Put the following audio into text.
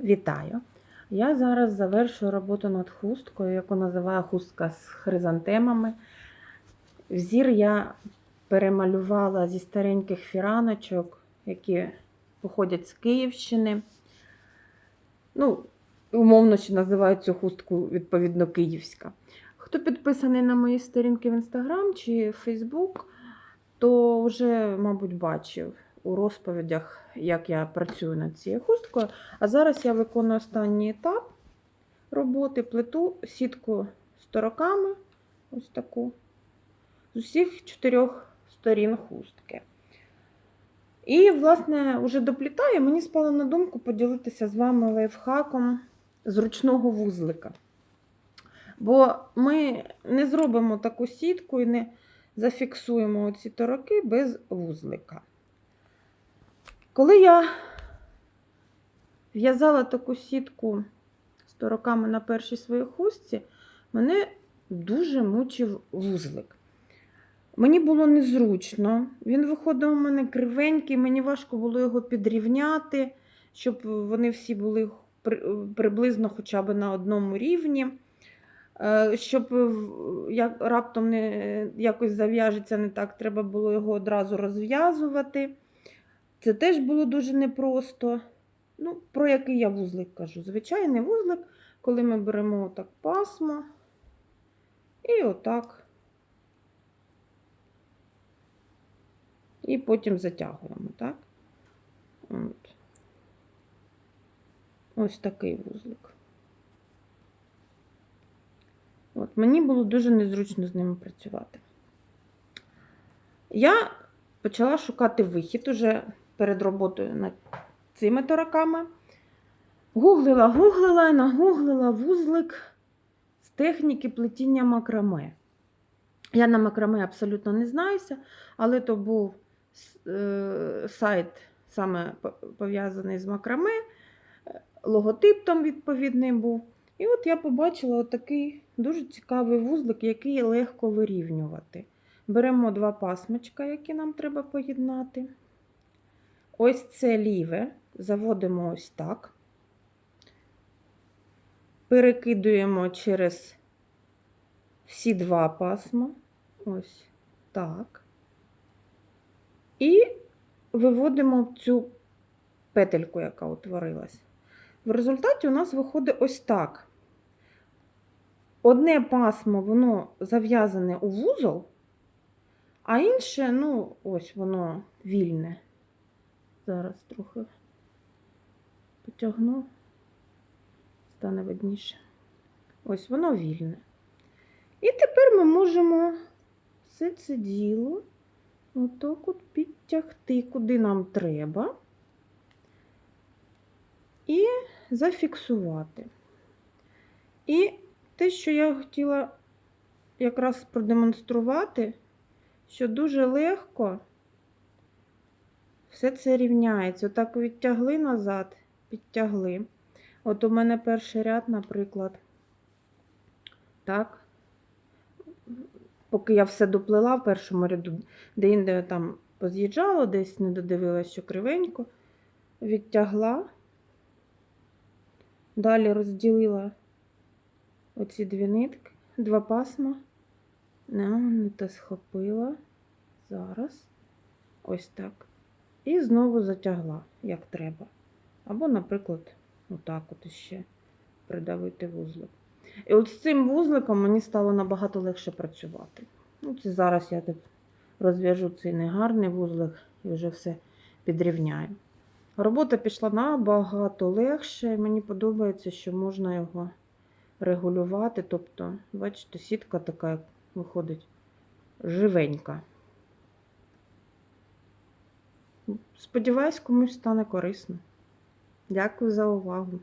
Вітаю! Я зараз завершую роботу над хусткою, яку називаю хустка з хризантемами. Взір я перемалювала зі стареньких фіраночок, які походять з Київщини. Ну, умовно ще називають цю хустку, відповідно, київська. Хто підписаний на мої сторінки в Інстаграм чи Фейсбук, то вже, мабуть, бачив у розповідях, як я працюю над цією хусткою. А зараз я виконую останній етап роботи, плету сітку з тороками, ось таку, з усіх чотирьох сторін хустки. І, власне, вже доплітаю, мені спало на думку поділитися з вами лайфхаком зручного вузлика. Бо ми не зробимо таку сітку і не зафіксуємо ці тороки без вузлика. Коли я в'язала таку сітку з тороками на першій своїй хустці, мене дуже мучив вузлик. Мені було незручно, він виходив у мене кривенький, мені важко було його підрівняти, щоб вони всі були приблизно хоча б на одному рівні. Е, Щоб раптом не якось зав'яжеться не так, треба було його одразу розв'язувати. Це теж було дуже непросто. Ну, про який я вузлик кажу? Звичайний вузлик, коли ми беремо отак пасмо і отак. І потім затягуємо, так? От. Ось такий вузлик. От, мені було дуже незручно з ними працювати. Я почала шукати вихід уже перед роботою над цими тороками. Гуглила, гуглила нагуглила вузлик з техніки плетіння макраме. Я на макраме абсолютно не знаюся, але то був е, сайт саме пов'язаний з макраме, е, логотип там відповідний був. І от я побачила отакий дуже цікавий вузлик, який легко вирівнювати. Беремо два пасмочка, які нам треба поєднати. Ось це ліве, заводимо ось так. Перекидуємо через всі два пасма. Ось так. І виводимо цю петельку, яка утворилась. В результаті у нас виходить ось так. Одне пасмо, воно зав'язане у вузол, а інше, ну, ось воно вільне. Зараз трохи потягну, стане видніше. Ось воно вільне. І тепер ми можемо все це діло отак от підтягти, куди нам треба, і зафіксувати. І те, що я хотіла якраз продемонструвати, що дуже легко все це рівняється. Отак відтягли назад, підтягли. От у мене перший ряд, наприклад, так. Поки я все доплела в першому ряду, де-інде там поз'їжджало, десь не додивилася, що кривенько, відтягла, далі розділила оці дві нитки, два пасма. Не, не те схопила. Зараз. Ось так. І знову затягла, як треба. Або, наприклад, отак от іще придавити вузлик. І от з цим вузликом мені стало набагато легше працювати. Ну, це зараз я розв'яжу цей негарний вузлик і вже все підрівняю. Робота пішла набагато легше. Мені подобається, що можна його регулювати. Тобто, бачите, сітка така як виходить живенька. Сподіваюсь, комусь стане корисно. Дякую за увагу.